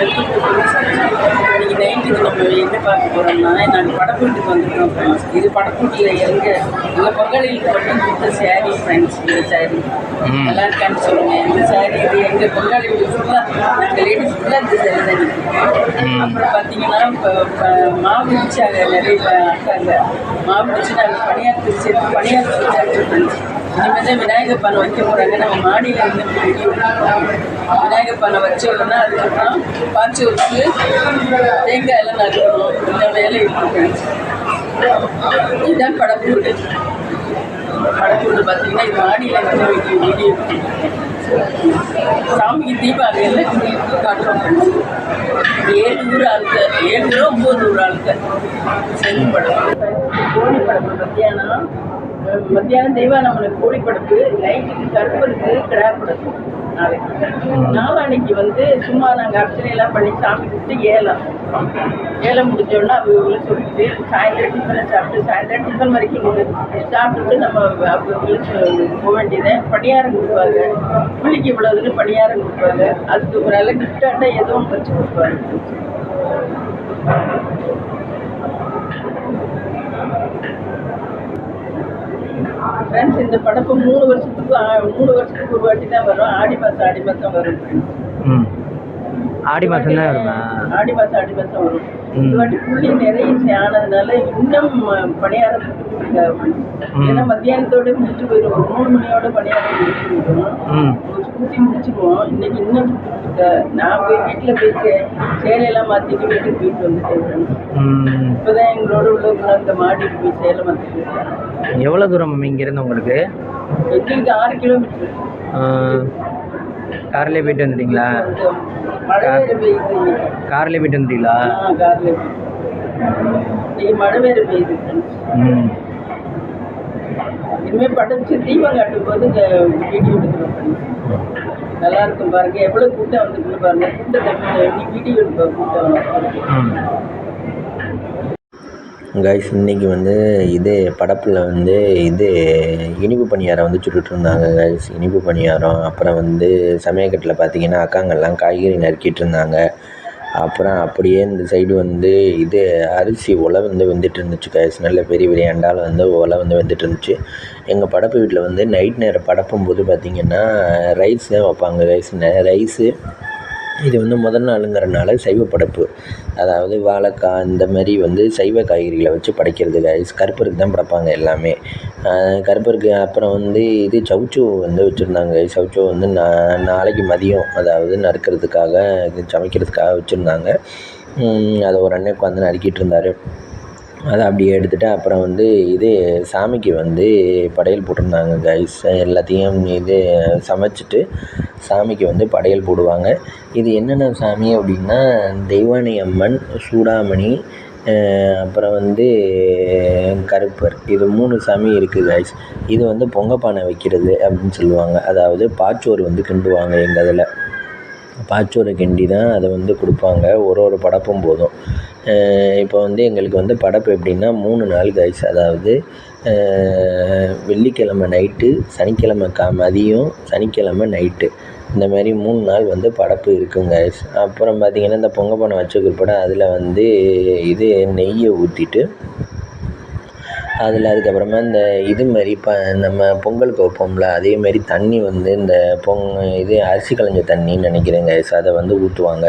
Welcome to இன்னைக்கு நைட்டுக்கு நம்ம எங்கே பார்க்க போகிறோம்னா நாங்கள் படப்பூட்டுக்கு ஃப்ரெண்ட்ஸ் இது படப்பூட்டில் எங்கே எங்கள் பங்களிகளுக்கு மட்டும் கொடுத்த சேரீ ஃப்ரெண்ட்ஸ் இந்த சேரீ. நல்லா இருக்கான்னு சொல்லுங்கள் இந்த சேரீ இது எங்கள் பங்காளிகளுக்கு ஃபுல்லாக நாங்கள் லேடிஸ் ஃபுல்லாக இந்த சேரீ தான். அப்புறம் பார்த்தீங்கன்னா இப்போ இப்போ மாவு பிடிச்சாங்க நிறைய அக்காங்க. மாவு பிடிச்சி நாங்கள் பணியாரத்து சேர்த்து பணியாரத்து வச்சாச்சு ஃப்ரெண்ட்ஸ் இனிமேல் விநாயகர் பானை வைக்க போகிறாங்க நம்ம மாடியில் இருந்து விநாயகர் பானை வச்ச உடனே அதுக்கப்புறம் பாய்ச்சி வச்சு தேங்காய் எல்லாம் நறுக்கணும். இந்த வேலை இருக்கு இதுதான் படக்கூடு. படக்கூடு பார்த்தீங்கன்னா இது மாடியில் வந்து வைக்க வீடியோ. சாமிக்கு தீபாவளியில் காட்டுறோம் ஏழு ஊர் ஆளுக்க ஏழு ஊர் ஒம்பது ஊர் ஆளுக்க செல்லும் படம். கோழி படம் மத்தியானம் மத்தியானம் தெய்வானவனுக்கு கோழி படப்பு நைட்டுக்கு கருப்பருக்கு கிடா படப்பு நாளைக்கு. நாளான்னைக்கு வந்து சும்மா நாங்கள் அர்ச்சனையெல்லாம் பண்ணி சாமி கும்பிட்டு ஏலம். ஏலம் முடிஞ்சோடனே அவங்க சொல்லிட்டு சாயந்தரம் டிஃபனை சாப்பிட்டு சாயந்தரம் டிஃபன் வரைக்கும் சாப்பிட்டுட்டு நம்ம அவங்களுக்கு போக வேண்டியதை. பணியாரம் கொடுப்பாங்க. புள்ளிக்கு இவ்வளோதுன்னு பணியாரம் கொடுப்பாங்க. அதுக்கு ஒரு நல்ல கிஃப்டாக எதுவும் வச்சு கொடுப்பாங்க. ஃப்ரெண்ட்ஸ் இந்த படப்பு மூணு வருஷத்துக்கு மூணு வருஷத்துக்கு ஒரு வாட்டி தான் வரும். ஆடி மாதம் ஆடி மாதம் வரும். ஆடி மாதம் தான் வருமா ஆடி மாதம் ஆடி மாதம் வரும். இந்த வாட்டி புள்ளி நிறைய ஆனதுனால இன்னும் பணியாரம் ம். ஏன்னா மத்தியானத்தோட முடிச்சு போயிடும் ஒரு மூணு மணியோட பணியாரம் முடிச்சு போயிடும் ம் ஊற்றி முடிச்சுக்குவோம் இன்னைக்கு இன்னும் நான் போய் வீட்டில் போய் சேலையெல்லாம் மாற்றிட்டு வீட்டுக்கு போயிட்டு வந்துட்டேன் இப்போதான் எங்களோட உள்ளவங்க இந்த மாடிக்கு போய் சேலை மாற்றிட்டு எவ்வளோ தூரம் இங்கேருந்து உங்களுக்கு? எங்களுக்கு ஆறு கிலோமீட்டர். கார்லேயே போயிட்டு வந்துட்டீங்களா இன்னைக்கு. கார்லேயே போயிட்டு வந்துட்டீங்களா காரில். ம். இனிமேல் படைச்சு தீபம் காட்டும் போது இந்த வீடியோ. நல்லா இருக்கும் பாருங்க. எவ்வளோ கூட்டம் வந்துருக்கு பாருங்க. கூட்டத்தை இன்னைக்கு வீடியோ எடுப்ப கூட்டம். கைஸ் இன்னைக்கு வந்து இது படப்பில் வந்து இது இனிப்பு பணியாரம் வந்து சுட்டுட்ருந்தாங்க கைஸ் இனிப்பு பணியாரம் அப்புறம் வந்து சமயக்கட்டில் பார்த்தீங்கன்னா அக்காங்கெல்லாம் காய்கறி நறுக்கிட்டு இருந்தாங்க. அப்புறம் அப்படியே இந்த சைடு வந்து இது அரிசி உலை வந்து வெந்துட்டு இருந்துச்சு கைஸ் நல்ல பெரிய பெரிய அண்டால் வந்து உலை வந்து வெந்துட்டு இருந்துச்சு. எங்கள் படப்பு வீட்டில் வந்து நைட் நேரம் படப்பும் போது பார்த்தீங்கன்னா ரைஸ் தான் வைப்பாங்க ரைஸ் ரைஸு இது வந்து முதல் நாளுங்கிறனால சைவ படைப்பு. அதாவது வாழைக்காய் இந்த மாதிரி வந்து சைவ காய்கறிகளை வச்சு படைக்கிறது கைஸ் கருப்பருக்கு தான் படைப்பாங்க எல்லாமே. கருப்பருக்கு அப்புறம் வந்து இது சவுச்சோ வந்து வச்சுருந்தாங்க சவுச்சோ வந்து நா நாளைக்கு மதியம் அதாவது நறுக்கிறதுக்காக இது சமைக்கிறதுக்காக வச்சுருந்தாங்க. அதை ஒரு அண்ணன் உட்காந்து நறுக்கிட்டு இருந்தார். அதை அப்படியே எடுத்துகிட்டு அப்புறம் வந்து இது சாமிக்கு வந்து படையல் போட்டிருந்தாங்க கைஸ் எல்லாத்தையும் இது சமைச்சிட்டு சாமிக்கு வந்து படையல் போடுவாங்க. இது என்னென்ன சாமி அப்படின்னா தெய்வானை அம்மன் சூடாமணி அப்புறம் வந்து கருப்பர். இது மூணு சாமி இருக்குது கைஸ் இது வந்து பொங்கப்பானை வைக்கிறது அப்படின்னு சொல்லுவாங்க. அதாவது பாச்சோறு வந்து கிண்டுவாங்க எங்கள் இதில். பாச்சோறு கிண்டி தான் அதை வந்து கொடுப்பாங்க. ஒரு ஒரு படப்பும் போதும். இப்போ வந்து எங்களுக்கு வந்து படப்பு எப்படின்னா மூணு நாள் கைஸ் அதாவது வெள்ளிக்கிழமை நைட்டு சனிக்கிழமை கா மதியம் சனிக்கிழமை நைட்டு இந்த மாதிரி மூணு நாள் வந்து படப்பு இருக்கும் கைஸ் அப்புறம் பார்த்திங்கன்னா இந்த பொங்கப்பானை வச்ச பிற்பாடு அதில் வந்து இது நெய்யை ஊற்றிட்டு அதில் அதுக்கப்புறமா இந்த இது மாதிரி ப நம்ம பொங்கலுக்கு வைப்போம்ல அதே மாதிரி தண்ணி வந்து இந்த பொங் இது அரிசி களைஞ்ச தண்ணின்னு நினைக்கிறேங்க அதை வந்து ஊற்றுவாங்க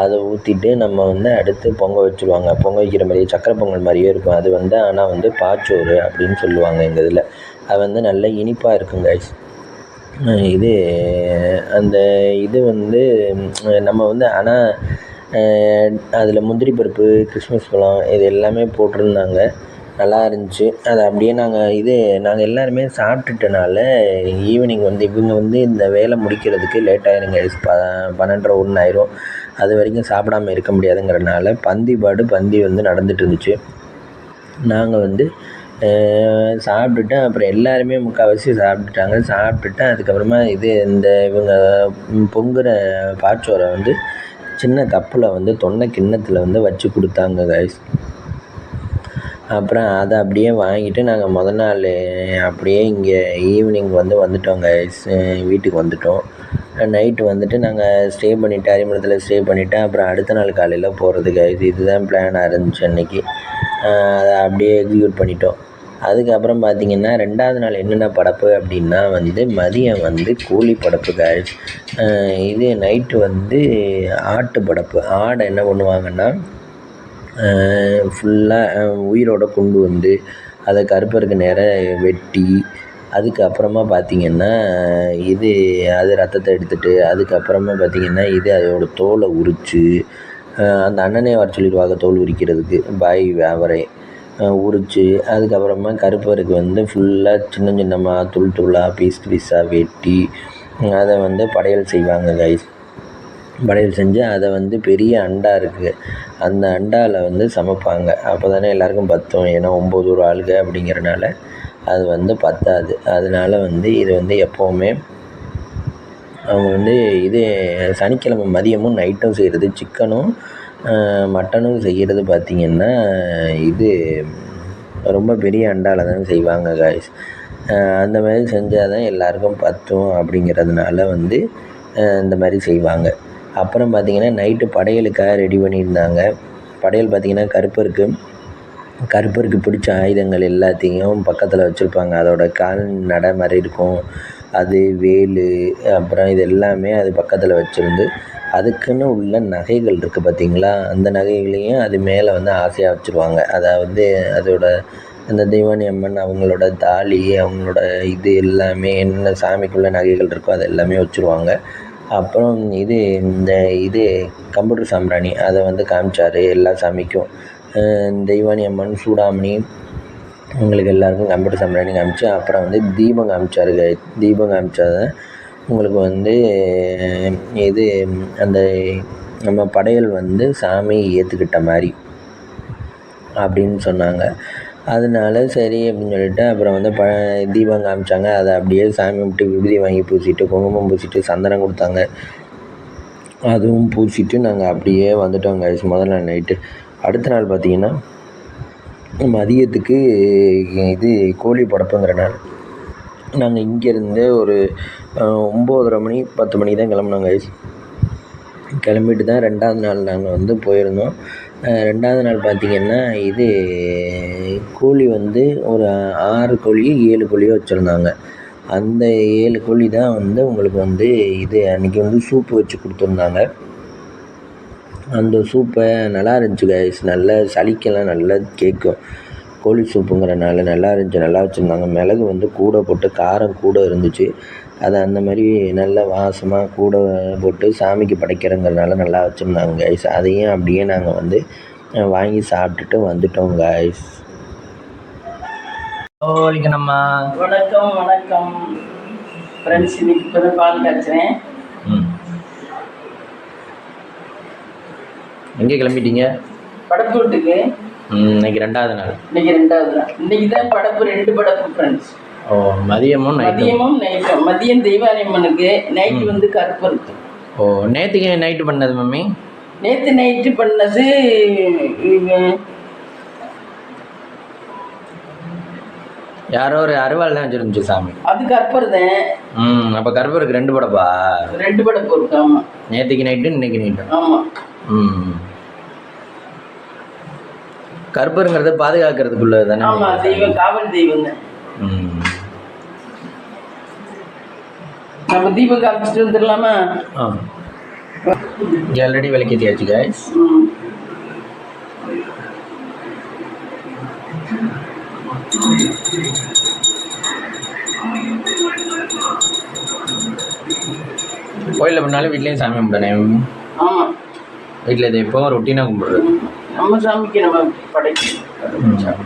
அதை ஊற்றிட்டு நம்ம வந்து அடுத்து பொங்க வச்சுருவாங்க. பொங்க வைக்கிற மாதிரியே சக்கரை பொங்கல் மாதிரியே இருக்கும். அது வந்து ஆனால் வந்து பாச்சோறு அப்படின்னு சொல்லுவாங்க எங்கள் இதில். அது வந்து நல்ல இனிப்பாக இருக்கும் கைஸ் இது அந்த இது வந்து நம்ம வந்து ஆனால் அதில் முந்திரி பருப்பு கிறிஸ்மஸ் பழம் இது எல்லாமே போட்டிருந்தாங்க. நல்லா இருந்துச்சு. அது அப்படியே நாங்கள் இது நாங்கள் எல்லாருமே சாப்பிட்டுட்டனால ஈவினிங் வந்து இவங்க வந்து இந்த வேலை முடிக்கிறதுக்கு லேட் ஆயிருங்க ப பன்னெண்டரை ஒன்று ஆயிரும். அது வரைக்கும் சாப்பிடாம இருக்க முடியாதுங்கிறனால பந்தி பாடு பந்தி வந்து நடந்துட்டு இருந்துச்சு. நாங்கள் வந்து சாப்பிட்டுட்டு அப்புறம் எல்லாருமே முக்கால்வாசி சாப்பிட்டுட்டாங்க. சாப்பிட்டுட்டு அதுக்கப்புறமா இது இந்த இவங்க பொங்குற பாச்சோரை வந்து சின்ன கப்பில் வந்து தொண்டை கிண்ணத்தில் வந்து வச்சு கொடுத்தாங்க கைஸ் அப்புறம் அதை அப்படியே வாங்கிட்டு நாங்கள் முத நாள் அப்படியே இங்கே ஈவினிங் வந்து வந்துட்டோம் கைஸ் வீட்டுக்கு வந்துட்டோம். நைட்டு வந்துட்டு நாங்கள் ஸ்டே பண்ணிவிட்டு அரிமளத்தில் ஸ்டே பண்ணிவிட்டு அப்புறம் அடுத்த நாள் காலையில் போகிறதுக்கு இது இதுதான் பிளானாக இருந்துச்சு அன்றைக்கி அதை அப்படியே எக்ஸிக்யூட் பண்ணிட்டோம். அதுக்கப்புறம் பார்த்திங்கன்னா ரெண்டாவது நாள் என்னென்ன படப்பு அப்படின்னா வந்து மதியம் வந்து கூலி படப்பு guys. இது நைட்டு வந்து ஆட்டு படப்பு. ஆடை என்ன பண்ணுவாங்கன்னா ஃபுல்லாக உயிரோட கொண்டு வந்து அதை கருப்பருக்கு நேராக வெட்டி அதுக்கப்புறமா பார்த்திங்கன்னா இது அது ரத்தத்தை எடுத்துட்டு அதுக்கப்புறமா பார்த்திங்கன்னா இது அதோடய தோலை உரித்து அந்த அண்ணனே வர சொல்லிடுவாங்க தோல் உரிக்கிறதுக்கு. பாய் அவரே உரித்து அதுக்கப்புறமா கருப்பருக்கு வந்து ஃபுல்லாக சின்ன சின்னமாக துள் தூளாக பீஸ் பீஸாக வெட்டி அதை வந்து படையல் செய்வாங்க கைஸ் படையல் செஞ்சு அதை வந்து பெரிய அண்டா இருக்குது அந்த அண்டாவில் வந்து சமைப்பாங்க. அப்போ தானே எல்லாருக்கும் பத்தும். ஏன்னா ஒம்பது ஒரு ஆளுங்க அப்படிங்கிறனால அது வந்து பத்தாது. அதனால வந்து இது வந்து எப்போவுமே அவங்க வந்து இது சனிக்கிழமை மதியமும் நைட்டும் செய்கிறது சிக்கனும் மட்டனும் செய்கிறது பார்த்திங்கன்னா இது ரொம்ப பெரிய அண்டாவில் தான் செய்வாங்க காய்ஸ் அந்த மாதிரி செஞ்சால் தான் எல்லாருக்கும் பத்தும் அப்படிங்கிறதுனால வந்து இந்த மாதிரி செய்வாங்க. அப்புறம் பார்த்திங்கன்னா நைட்டு படையலுக்காக ரெடி பண்ணியிருந்தாங்க. படையல் பார்த்திங்கன்னா கருப்பருக்கு கருப்பருக்கு பிடிச்ச ஆயுதங்கள் எல்லாத்தையும் பக்கத்தில் வச்சுருப்பாங்க. அதோட கால் நடை மாதிரி இருக்கும். அது வேல் அப்புறம் இது எல்லாமே அது பக்கத்தில் வச்சுருந்து அதுக்குன்னு உள்ள நகைகள் இருக்குது பார்த்தீங்களா அந்த நகைகளையும் அது மேலே வந்து ஆசையாக வச்சுருவாங்க. அதாவது அதோட அந்த தெய்வானி அம்மன் அவங்களோட தாலி அவங்களோட இது எல்லாமே என்ன சாமிக்குள்ள நகைகள் இருக்கோ அது எல்லாமே வச்சுருவாங்க. அப்புறம் இது இந்த இது கம்ப்யூட்டர் சாம்பிராணி அதை வந்து காமிச்சார் எல்லா சாமிக்கும். தெய்வானி அம்மன் சூடாமணி உங்களுக்கு எல்லாருக்கும் கம்ப்யூட்டர் சாம்பிராணி காமிச்சு அப்புறம் வந்து தீபம் காமிச்சாரு guys. தீபம் காமிச்சாத உங்களுக்கு வந்து இது அந்த நம்ம படையல் வந்து சாமி ஏற்றுக்கிட்ட மாதிரி அப்படின்னு சொன்னாங்க. அதனால சரி அப்படின்னு சொல்லிட்டு அப்புறம் வந்து ப தீபம் காமிச்சாங்க. அதை அப்படியே சாமி விட்டு விபூதி வாங்கி பூசிட்டு குங்குமம் பூசிட்டு சந்தனம் கொடுத்தாங்க. அதுவும் பூசிட்டு நாங்கள் அப்படியே வந்துட்டோம் கைஸ் முதல்ல நாள் நைட்டு அடுத்த நாள் பார்த்தீங்கன்னா மதியத்துக்கு இது கோழி படப்புங்கிறனால நாங்கள் இங்கேருந்து ஒரு ஒம்போதரை மணி பத்து மணிக்கு தான் கிளம்புனாங்க கிளம்பிட்டு தான் ரெண்டாவது நாள் நாங்கள் வந்து போயிருந்தோம். ரெண்டாவது நாள் பார்த்திங்கன்னா இது கோழி வந்து ஒரு ஆறு கோழியோ ஏழு கோழியோ வச்சுருந்தாங்க. அந்த ஏழு கோழி தான் வந்து உங்களுக்கு வந்து இது அன்றைக்கி வந்து சூப்பு வச்சு கொடுத்துருந்தாங்க. அந்த சூப்பை நல்லா இருந்துச்சு கைஸ் நல்லா சளிக்கெல்லாம் நல்லா கேட்கும் கோழி சூப்புங்கிறனால நல்லா இருந்துச்சு நல்லா வச்சுருந்தாங்க. மிளகு வந்து கூட போட்டு காரம் கூட இருந்துச்சு. அது அந்த மாதிரி நல்ல வாசமாக கூட போட்டு சாமிக்கு படைக்கிறங்கிறனால நல்லா வச்சுருந்தாங்க கைஸ் அதையும் அப்படியே நாங்கள் வந்து வாங்கி சாப்பிட்டுட்டு வந்துட்டோம் கைஸ் வணக்கம் வணக்கம். ஃப்ரெண்ட்ஸ் இன்னைக்கு இப்போ தான் பால் காய்ச்சினேன் ம் எங்கே கிளம்பிட்டீங்க? படப்பு வீட்டுக்கு ம் இன்னைக்கு ரெண்டாவது நாள். இன்னைக்கு ரெண்டாவது நாள். இன்னைக்கு தான் படப்பு ரெண்டு படப்பு ஃப்ரெண்ட்ஸ் ஓ மதியமும் மதியமும் நைட்டும் மதியம் தெய்வானியம்மனுக்கு நைட்டு வந்து கருப்பருக்கு ஓ நேற்றுக்கு நைட்டு பண்ணது மம்மி? நேற்று நைட்டு பண்ணது யாரோ ஒரு அருவாள் தான் வச்சுருந்துச்சு சாமி. அது கற்பர் தான். ம் அப்போ கருப்பருக்கு ரெண்டு படப்பா? ரெண்டு படப்பு இருக்கு ஆமாம் நேற்றுக்கு நைட்டு இன்னைக்கு நைட்டு ஆமாம் ம். கருப்பருங்கிறது பாதுகாக்கிறதுக்குள்ளது தானே ஆமாம் தெய்வம் காவல் ம். நம்ம தீபம் காமிச்சிட்டு வந்துடலாமா? ஆ. ஆல்ரெடி விளக்கேற்றியாச்சு ம். கோயிலில் பண்ணாலும் வீட்லேயும் சாமி கும்பிடனே ஆமாம் வீட்டில் இது எப்போவும் ரொட்டீனாக கும்பிடுறது. நம்ம சாமிக்கு நம்ம படைக்கணும்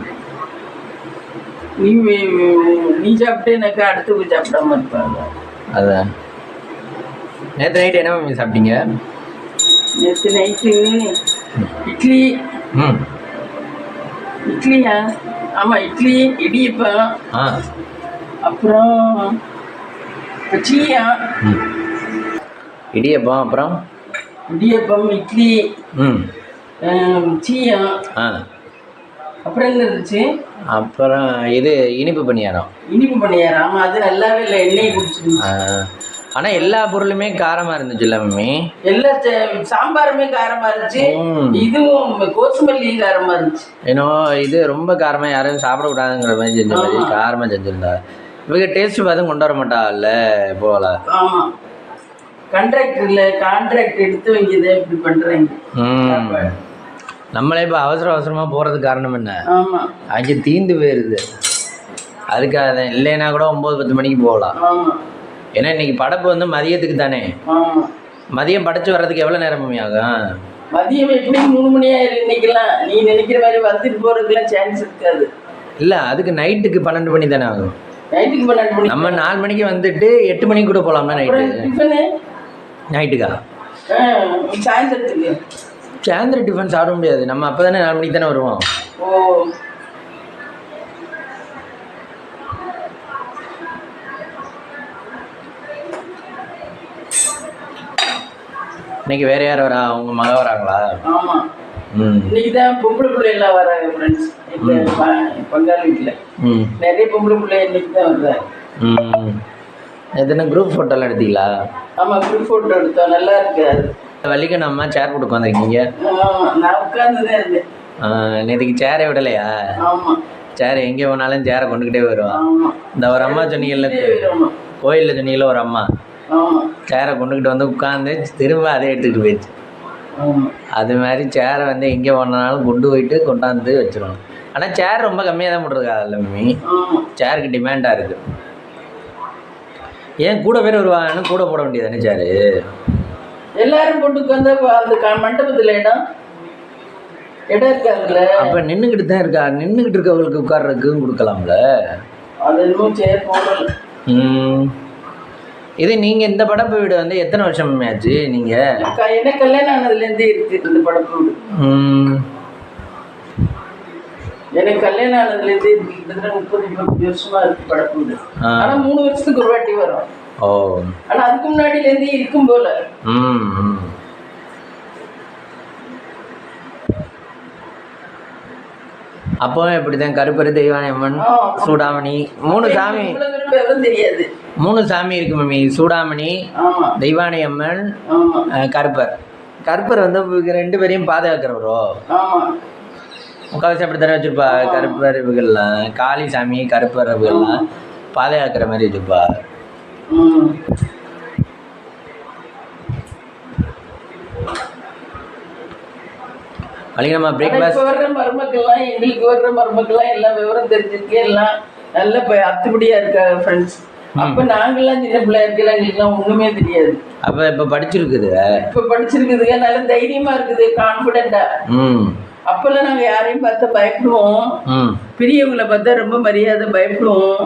நீ நீ சாப்பிட்டேனாக்கா அடுத்தவங்க சாப்பிடாம இருப்பாங்க. அதான் நேற்று நைட்டு என்ன மம்மி சாப்பிட்டீங்க? நேற்று நைட்டு இட்லி. ம். இட்லியா? ஆமாம் இட்லி இடியப்பம். ஆ. அப்புறம் பச்சியா இடியப்பம் அப்புறம்? இடியப்பம் இட்லி. ம். ஆம், சீயா ஆ. அப்புறம் என்ன இருந்துச்சு? அப்புறம் இது இனிப்பு பணியாரம். இனிப்பு பண்ணியார் ஆமாம் அது நல்லாவே இல்லை எண்ணெய் குடிச்சிருந்துச்சு ஆனால் எல்லா பொருளுமே காரமாக இருந்துச்சுல்ல மம்மி? எல்லா ச- சாம்பாருமே காரமா இருந்துச்சு. ம். இதுவும் கோசுமல்லியும் காரமா இருந்துச்சு. ஏன்னோ இது ரொம்ப காரமாக யாரும் சாப்பிடக்கூடாதுங்கிற மாதிரி செஞ்ச மாதிரி. காரமாக செஞ்சுருந்தா. இவங்க டேஸ்ட் பார்த்து கொண்டு வர மாட்டாள்ல போல. ஆமா. கான்ட்ராக்ட் இல்ல கான்ட்ராக்ட் எடுத்து வைக்கிது இப்படி பண்றாங்க. ம். நம்மளே இப்போ அவசர அவசரமாக போகிறதுக்கு காரணம் என்ன? ஆமா. அங்கே தீந்து போயிடுது அதுக்காக தான் இல்லைன்னா கூட ஒம்பது பத்து மணிக்கு போகலாம். ஏன்னா இன்னைக்கு படப்பு வந்து மதியத்துக்கு தானே? மதியம் படைச்சு வர்றதுக்கு எவ்வளோ நேரம் ஆகும்? மதியம் எப்படி மூணு மணி ஆயிரம் இன்னைக்கெல்லாம். நீ நினைக்கிற மாதிரி வந்துட்டு போறதுக்குலாம் சான்ஸ் இருக்காது. இல்லை அதுக்கு நைட்டுக்கு பன்னெண்டு மணி தானே ஆகும்? நைட்டுக்கு பன்னெண்டு மணி. நம்ம நாலு மணிக்கு வந்துட்டு எட்டு மணிக்கு கூட போகலாம்னா நைட்டு நைட்டுக்கா சாயந்தரத்துக்கு. சாயந்தரம் டிஃபன் சாப்பிட முடியாது. நம்ம அப்போ தானே நாலு மணிக்கு தானே வருவோம். ஓ. இன்னைக்கு வேற யார் வரா? அவங்க மக வராங்களா? ஆமா. ம். இன்னைக்கு தான் பொம்பளை பிள்ளை எல்லாம் வராங்க ஃப்ரெண்ட்ஸ் பங்காளி வீட்டில் ம். நிறைய பொம்பளை பிள்ளை இன்னைக்கு தான் வர்றாங்க எத்தனை குரூப் ஃபோட்டோலாம் எடுத்தீங்களா? ஆமா குரூப் ஃபோட்டோ எடுத்தோம். நல்லா இருக்கு அது வள்ளிக்கு நம்ம சேர் போட்டு உட்காந்துருக்கீங்க தான் நேற்றுக்கு சேரே விடலையா? சேர் எங்கே போனாலும் சேரை கொண்டுக்கிட்டே வருவான் இந்த ஒரு அம்மா சொன்னீங்கல்ல கோயிலில் சொன்னீங்கல்ல ஒரு அம்மா. சேரை கொண்டுக்கிட்டு வந்து உட்காந்து திரும்ப அதே எடுத்துக்கிட்டு போயிடுச்சு. அது மாதிரி சேரை வந்து எங்கே போனாலும் கொண்டு போயிட்டு கொண்டாந்து வச்சிருவோம். ஆனால் சேர் ரொம்ப கம்மியாக தான் போட்டிருக்காங்கல்ல மம்மி சேருக்கு டிமாண்டாக இருக்குது ஏன் கூட பேர் வருவாங்கன்னு கூட போட வேண்டியதானே சேரு எல்லாரும் போட்டு உட்காந்தா அந்த மண்டபத்துல இடம். இடம் இருக்காதுல்ல அப்போ நின்றுக்கிட்டு தான் இருக்கா? நின்றுக்கிட்டு இருக்கவங்களுக்கு உட்கார்றதுக்கும் கொடுக்கலாம்ல? அது இன்னும் சேர் போடல ம். இது நீங்கள் இந்த படப்பு வீடு வந்து எத்தனை வருஷம் ஆச்சு நீங்கள் எனக்கு கல்யாணம் ஆனதுலேருந்தே இருக்கு இந்த படப்பு வீடு. எனக்கு கல்யாணம் ஆனதுலேருந்தே இருக்கு கிட்டத்தட்ட முப்பது முப்பத்தஞ்சு வருஷமா இருக்கு படப்பு வீடு. ஆ. ஆனா மூணு வருஷத்துக்கு ஒரு வாட்டி வரும். ஓ. ஆனா அதுக்கு முன்னாடிலேருந்தே இருக்கும் போல. ம் ம். அப்போ இப்படி தான் கருப்பரு தெய்வானை அம்மன் ஆ. சூடாமணி. மூணு சாமி. தெரியாது. மூணு சாமி இருக்கு மம்மி. சூடாமணி ஆமா. தெய்வானை அம்மன் ஆமா. அஹ், கருப்பர். கருப்பர் வந்து ரெண்டு பேரையும் பாதுகாக்கிறவரோ? முக்கால்வாசி அப்படி தானே வச்சிருப்பா. கருப்பர் இவங்கெல்லாம் காளி சாமி கருப்பர் இவங்கெல்லாம் பாதுகாக்கிற மாதிரி வச்சிருப்பா. ம் அன்றைக்கி நம்ம பிரேக்ஃபாஸ்ட் வர்ற மருமக்கள்லாம் எங்களுக்கு வர்ற மருமக்கள்லாம் எல்லாம் விவரம் தெரிஞ்சிருக்கு எல்லாம் நல்ல ப- அத்துப்படியா இருக்காங்க ஃப்ரெண்ட்ஸ் அப்ப நாங்கெல்லாம் சின்ன பிள்ளையா இருக்கலாம் எங்களுக்குலாம் ஒண்ணுமே தெரியாது. அப்போ இப்போ படிச்சிருக்குது. இப்ப படிச்சிருக்குதுங்க நல்ல தைரியமா இருக்குது கான்பிடண்டா அப்பெல்லாம் நாங்க யாரையும் பார்த்தா பயப்படுவோம். பெரியவங்களை பார்த்தா ரொம்ப மரியாதை பயப்படுவோம்.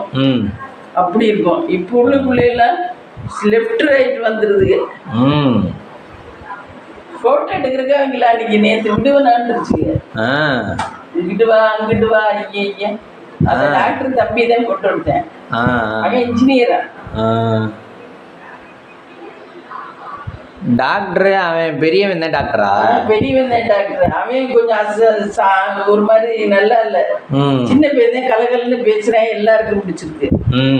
அப்படி இருக்கும். இப்போ உள்ள பிள்ளைலாம் லெஃப்ட் ரைட் வந்துருதுங்க ம். போட்டோ எடுக்கிறதுக்கு அவங்கள அன்னைக்கு நேற்று விடுவனான்னுச்சுங்க ஆ. இங்கிட்டு வா அங்கிட்டு வா ஐயா ஐயா அந்த டாக்டர் தம்பி தான் விட்டேன் ஆ. அவன் இன்ஜினியரா டாக்டரு அவன் பெரியவன் தான் டாக்டரா? பெரியவன் தான் டாக்டர். அவன் கொஞ்சம் ஒரு மாதிரி நல்லா இல்ல. சின்ன பையன் தான் கலகலன்னு பேசுறேன் எல்லாருக்கும் பிடிச்சிருக்கு.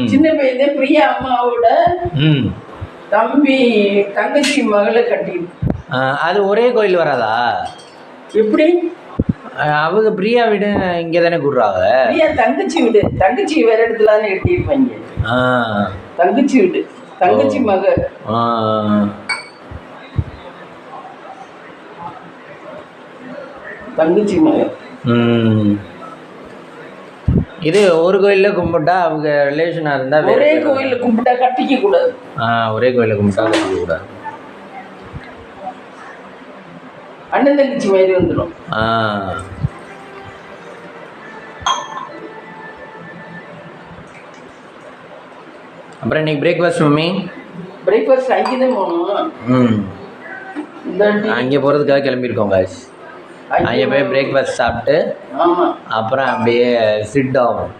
சின்ன பையன் தான் பிரியா அம்மாவோட தம்பி தங்கச்சி மகளை ஆ, அது ஒரே கோயில் வராதா? எப்படி? அவங்க பிரியா வீடு இங்கே தானே கூடுறாங்க? பிரியா தங்கச்சி வீடு. தங்கச்சி வேற இடத்துல தானே கட்டியிருப்பாங்க. தங்கச்சி வீடு. தங்கச்சி மக தங்கச்சி மக ம். இது ஒரு கோயிலில் கும்பிட்டா அவங்க ரிலேஷனாக இருந்தால் ஒரே கோயில்ல கும்பிட்டா கட்டிக்க கூடாது ஆ ஒரே கோயிலில் கும்பிட்டா கட்டிக்கூடாது அண்ணன் தங்கச்சி மாதிரி வந்துடும் ஆ. அப்புறம் இன்னைக்கு பிரேக்ஃபாஸ்ட் மம்மி? பிரேக்ஃபாஸ்ட் அங்கே தான் போகணும். ம். அங்கே போகிறதுக்காக கிளம்பியிருக்கோம் guys. அங்கே போய் பிரேக்ஃபாஸ்ட் சாப்பிட்டு அப்புறம் அப்படியே சிட் ஆகும்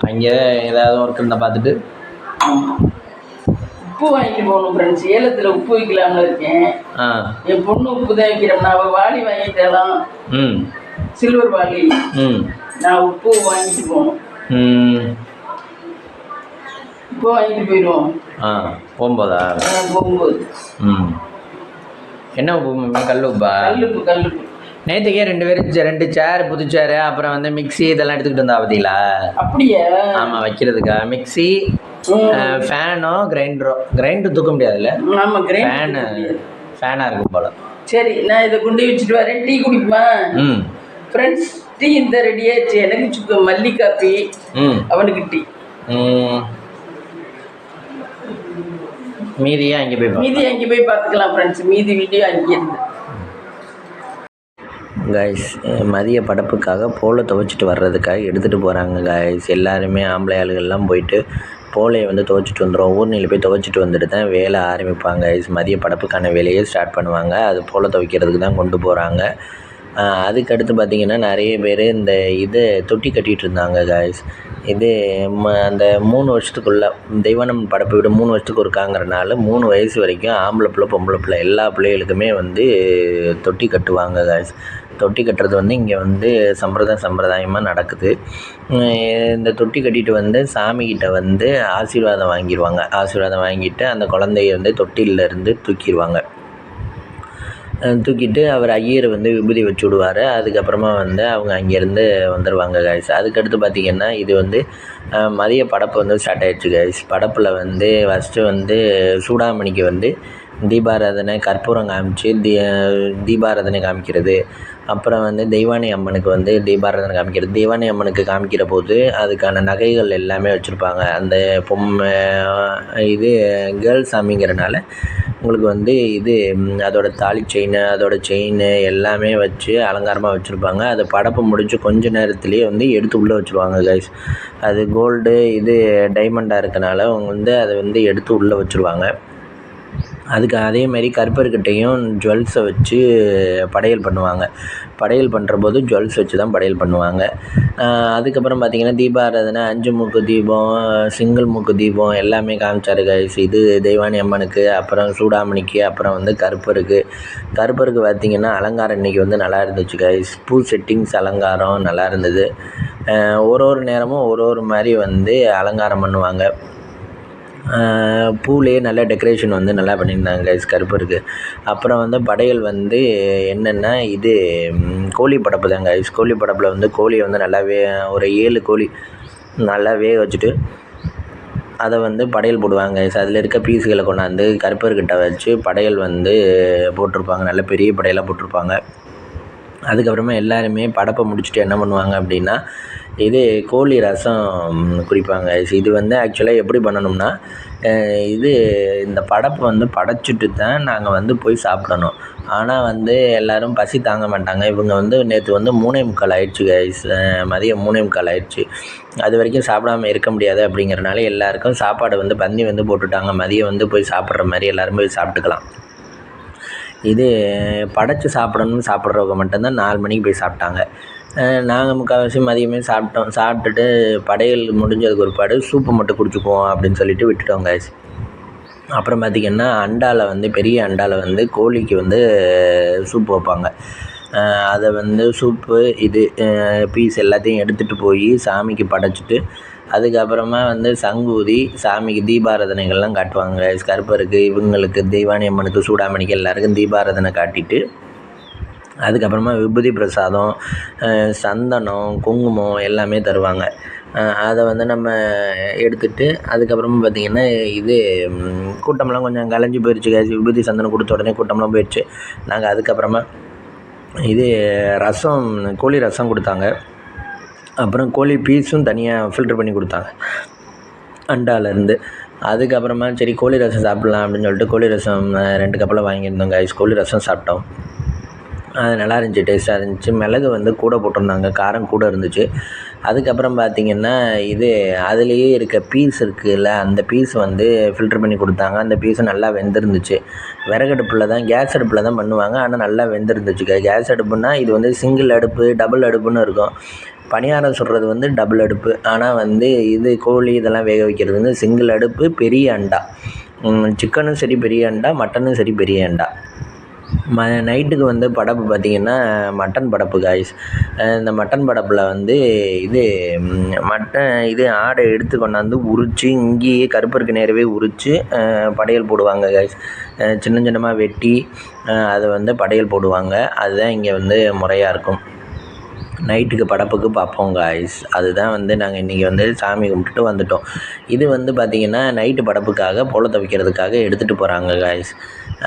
அங்கே ஏதாவது ஒர்க் இருந்தால் பார்த்துட்டு. உப்பு வாங்கிட்டு போகணும் ஃப்ரெண்ட்ஸ் ஏலத்துல உப்பு வைக்கலாம்னு இருக்கேன். ஆ. என் பொண்ணு உப்பு தான் வைக்கிறேன். நான் வாளி வாங்கிட்டாலாம் ம். சில்வர் வாளி. ம். நான் உப்பு வாங்கிட்டு போகணும். உப்பு வாங்கிட்டு போயிடுவோம். ஆ போகும்போதா? போகும்போது. ம். என்ன உப்பு? மம்மி கல் உப்பா கல்லுப்பு கல்லுப்பு நேற்றுக்கே ரெண்டு பேரும் ரெண்டு சேர் புது சேரு அப்புறம் வந்து மிக்ஸி இதெல்லாம் எடுத்துக்கிட்டு வந்தா பார்த்தீங்களா அப்படியா? ஆமாம் வைக்கிறதுக்கா மிக்ஸி ம். ஃபேனும் கிரைண்டரும் கிரைண்டர் தூக்க முடியாதுல்ல? ஆமா கிரைண்ட் ஃபேனு ஃபேனாக இருக்கும் போல. சரி நான் இதை கொண்டு வச்சுட்டு வரேன். டீ குடிக்குமா ம். ஃப்ரெண்ட்ஸ் டீ இந்த ரெடி ஆயிடுச்சு. எனக்கு சுக்கு மல்லி காப்பி ம். அவனுக்கு டீ. ம். மீதியா இங்கே போய். மீதி அங்கே போய் பார்த்துக்கலாம் ஃப்ரெண்ட்ஸ் மீதி வீடியோ அங்கே இருந்து கைஸ் மதிய படப்புக்காக போலை துவைச்சிட்டு வர்றதுக்காக எடுத்துகிட்டு போகிறாங்க காய்ஸ் எல்லாருமே ஆம்பளை ஆளுகள்லாம் போயிட்டு போலையை வந்து துவைச்சிட்டு வந்துடும் ஊர்நிலை போய் துவைச்சிட்டு வந்துட்டு தான் வேலை ஆரம்பிப்பாங்க கைஸ் மதிய படப்புக்கான வேலையை ஸ்டார்ட் பண்ணுவாங்க. அது போலை துவைக்கிறதுக்கு தான் கொண்டு போகிறாங்க அதுக்கடுத்து பார்த்திங்கன்னா நிறைய பேர் இந்த இது தொட்டி கட்டிகிட்டு இருந்தாங்க காய்ஸ் இது ம அந்த மூணு வருஷத்துக்குள்ள தெய்வானம் படப்பை விட மூணு வருஷத்துக்கு இருக்காங்கிறனால மூணு வயசு வரைக்கும் ஆம்பளை பிள்ளை பொம்பளை பிள்ளை எல்லா பிள்ளைகளுக்குமே வந்து தொட்டி கட்டுவாங்க காய்ஸ் தொட்டி கட்டுறது வந்து இங்கே வந்து சம்பிரதாய சம்பிரதாயமாக நடக்குது. இந்த தொட்டி கட்டிட்டு வந்து சாமிக்கிட்ட வந்து ஆசீர்வாதம் வாங்கிடுவாங்க ஆசீர்வாதம் வாங்கிட்டு அந்த குழந்தைய வந்து தொட்டில்ல இருந்து தூக்கிடுவாங்க தூக்கிட்டு அவர் ஐயர் வந்து விபூதி வச்சு விடுவார். அதுக்கப்புறமா வந்து அவங்க அங்கேருந்து வந்துடுவாங்க கைஸ் அதுக்கடுத்து பார்த்திங்கன்னா இது வந்து மதிய படப்பு வந்து ஸ்டார்ட் ஆகிடுச்சு கைஸ் படப்பில் வந்து ஃபஸ்ட்டு வந்து சூடாமணிக்கு வந்து தீபாராதனை கற்பூரம் காமிச்சு தீ தீபாராதனை காமிக்கிறது. அப்புறம் வந்து தெய்வானை அம்மனுக்கு வந்து தீபாராதனை காமிக்கிறது. தெய்வானை அம்மனுக்கு காமிக்கிற போது அதுக்கான நகைகள் எல்லாமே வச்சுருப்பாங்க. அந்த பொம்மை இது கேர்ள் சாமிங்கிறனால உங்களுக்கு வந்து இது அதோடய தாலி செயின் அதோட செயின் எல்லாமே வச்சு அலங்காரமாக வச்சுருப்பாங்க. அது படப்பு முடிச்சு கொஞ்ச நேரத்துலேயே வந்து எடுத்து உள்ளே வச்சுருவாங்க கைஸ் அது கோல்டு இது டைமண்டாக இருக்கனால அவங்க வந்து அதை வந்து எடுத்து உள்ளே வச்சுருவாங்க. அதுக்கு அதேமாரி கருப்பர்கிட்டையும் ஜுவல்ஸை வச்சு படையல் பண்ணுவாங்க. படையல் பண்ணுற போது ஜுவல்ஸ் வச்சு தான் படையல் பண்ணுவாங்க. அதுக்கப்புறம் பார்த்திங்கன்னா தீபாராதனை அஞ்சு மூக்கு தீபம் சிங்கிள் மூக்கு தீபம் எல்லாமே காமிச்சாரு கைஸ் இது தெய்வானி அம்மனுக்கு அப்புறம் சூடாமணிக்கு அப்புறம் வந்து கருப்பருக்கு. கருப்பருக்கு பார்த்திங்கன்னா அலங்காரம் இன்றைக்கி வந்து நல்லா இருந்துச்சு கைஸ் பூ செட்டிங்ஸ் அலங்காரம் நல்லா இருந்தது. ஒரு ஒரு நேரமும் ஒரு ஒரு மாதிரி வந்து அலங்காரம் பண்ணுவாங்க. பூலேயே நல்லா டெக்கரேஷன் வந்து நல்லா பண்ணியிருந்தாங்க கைஸ் கருப்பருக்கு அப்புறம் வந்து படையல் வந்து என்னென்னா இது கோழி படப்பு தான் கைஸ் கோழி படப்பில் வந்து கோழியை வந்து நல்லா வே ஒரு ஏழு கோழி நல்லா வேக வச்சுட்டு அதை வந்து படையல் போடுவாங்க கைஸ் அதில் இருக்க பீஸுகளை கொண்டாந்து கருப்பர்கிட்ட வச்சு படையல் வந்து போட்டிருப்பாங்க. நல்ல பெரிய படையலாக போட்டிருப்பாங்க. அதுக்கப்புறமா எல்லாருமே படப்பை முடிச்சுட்டு என்ன பண்ணுவாங்க அப்படின்னா இது கோழி ரசம் குடிப்பாங்க இது வந்து ஆக்சுவலாக எப்படி பண்ணணும்னா இது இந்த படப்பை வந்து படைச்சிட்டு தான் நாங்கள் வந்து போய் சாப்பிடணும். ஆனால் வந்து எல்லோரும் பசி தாங்க மாட்டாங்க. இவங்க வந்து நேற்று வந்து மூணே முக்கால் ஆயிடுச்சு கைஸ் மதியம் மூணே முக்கால் ஆயிடுச்சு. அது வரைக்கும் சாப்பிடாம இருக்க முடியாது அப்படிங்கிறனால எல்லாருக்கும் சாப்பாடு வந்து பந்தி வந்து போட்டுட்டாங்க. மதியம் வந்து போய் சாப்பிட்ற மாதிரி எல்லோரும் போய் சாப்பிட்டுக்கலாம். இது படைச்சு சாப்பிடணும்னு சாப்பிட்றவங்க மட்டும்தான் நாலு மணிக்கு போய் சாப்பிட்டாங்க. நாங்கள் முக்கால்வாசி மதியமே சாப்பிட்டோம். சாப்பிட்டுட்டு படையல் முடிஞ்சதுக்கு பிற்பாடு சூப்பு மட்டும் குடிச்சுக்குவோம் அப்படின்னு சொல்லிட்டு விட்டுட்டோம் காய்ச்சி அப்புறம் பார்த்திங்கன்னா அண்டாவில் வந்து பெரிய அண்டாவில் வந்து கோழிக்கு வந்து சூப் வைப்பாங்க. அதை வந்து சூப்பு இது பீஸ் எல்லாத்தையும் எடுத்துகிட்டு போய் சாமிக்கு படைச்சிட்டு அதுக்கப்புறமா வந்து சங்கூதி சாமிக்கு தீபாராதனைகள்லாம் காட்டுவாங்க கருப்பருக்கு இவங்களுக்கு தெய்வானி அம்மனுக்கு சூடாமணிக்கு எல்லாருக்கும் தீபாராதனை காட்டிட்டு அதுக்கப்புறமா விபூதி பிரசாதம் சந்தனம் குங்குமம் எல்லாமே தருவாங்க. அதை வந்து நம்ம எடுத்துகிட்டு அதுக்கப்புறமா பார்த்திங்கன்னா இது ம், கூட்டம்லாம் கொஞ்சம் கலைஞ்சு போயிடுச்சு guys. விபூதி சந்தனம் கொடுத்த உடனே கூட்டம்லாம் போயிடுச்சு நாங்கள் அதுக்கப்புறமா இது ரசம் கோழி ரசம் கொடுத்தாங்க. அப்புறம் கோழி பீஸும் தனியாக ஃபில்டர் பண்ணி கொடுத்தாங்க. அண்டாலேருந்து. அதுக்கப்புறமா சரி கோழி ரசம் சாப்பிட்லாம் அப்படின்னு சொல்லிட்டு கோழி ரசம் ரெண்டு கப்பலை வாங்கியிருந்தோம் கைஸ் கோழி ரசம் சாப்பிட்டோம். அது நல்லா இருந்துச்சு டேஸ்ட்டாக இருந்துச்சு. மிளகு வந்து கூட போட்டிருந்தாங்க காரம் கூட இருந்துச்சு. அதுக்கப்புறம் பார்த்திங்கன்னா இது அதுலேயே இருக்க பீஸ் இருக்குல்ல அந்த பீஸ் வந்து ஃபில்டர் பண்ணி கொடுத்தாங்க. அந்த பீஸும் நல்லா வெந்திருந்துச்சு. விறகடுப்பில் தான் கேஸ் அடுப்பில் தான் பண்ணுவாங்க ஆனால் நல்லா வெந்திருந்துச்சு. கேஸ் அடுப்புனா இது வந்து சிங்கிள் அடுப்பு டபுள் அடுப்புன்னு இருக்கும். பணியாரம் சுடுறது வந்து டபுள் அடுப்பு. ஆனால் வந்து இது கோழி இதெல்லாம் வேக வைக்கிறது வந்து சிங்கிள் அடுப்பு பெரிய அண்டா. சிக்கனும் சரி பெரிய அண்டா மட்டனும் சரி பெரிய அண்டா. ம நைட்டுக்கு வந்து படப்பு பார்த்திங்கன்னா மட்டன் படப்பு காய்ஸ் இந்த மட்டன் படப்பில் வந்து இது மட்டன் இது ஆடை எடுத்து கொண்டாந்து உரித்து இங்கேயே கருப்பருக்கு நேரவே உரித்து படையல் போடுவாங்க காய்ஸ் சின்ன சின்னமாக வெட்டி அதை வந்து படையல் போடுவாங்க. அதுதான் இங்கே வந்து முறையாக இருக்கும். நைட்டுக்கு படப்புக்கு பார்ப்போம் காய்ஸ் அதுதான் வந்து நாங்கள் இன்றைக்கி வந்து சாமி கும்பிட்டுட்டு வந்துட்டோம். இது வந்து பார்த்திங்கன்னா நைட்டு படப்புக்காக போலத்தை வைக்கிறதுக்காக எடுத்துகிட்டு போகிறாங்க காய்ஸ்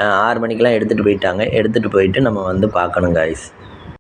ஆறு மணிக்கெலாம் எடுத்துகிட்டு போயிட்டாங்க. எடுத்துகிட்டு போயிட்டு நம்ம வந்து பார்க்கணும் காய்ஸ்